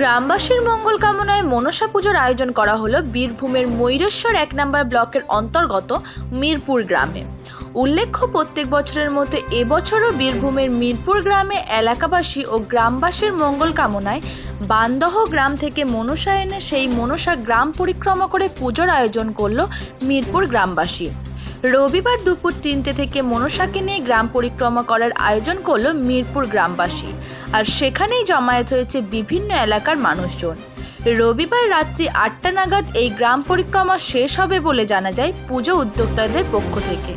গ্রামবাসীর মঙ্গল কামনায় মনসা পুজোর আয়োজন করা হলো বীরভূমের ময়ূরেশ্বর এক নম্বর ব্লকের অন্তর্গত মিরপুর গ্রামে। উল্লেখ্য, প্রত্যেক বছরের মতো এবছরও বীরভূমের মিরপুর গ্রামে এলাকাবাসী ও গ্রামবাসীর মঙ্গল কামনায় বান্দহ গ্রাম থেকে মনসা এনে সেই মনসা গ্রাম পরিক্রমা করে পুজোর আয়োজন করল মিরপুর গ্রামবাসী। রবিবার দুপুর তিনটে থেকে মনসাকে নিয়ে গ্রাম পরিক্রমা করার আয়োজন করল মিরপুর গ্রামবাসী। আর সেখানেই জমায়েত হয়েছে বিভিন্ন এলাকার মানুষজন। রবিবার রাত্রি আটটা নাগাদ এই গ্রাম পরিক্রমা শেষ হবে বলে জানা যায় পুজো উদ্যোক্তাদের পক্ষ থেকে।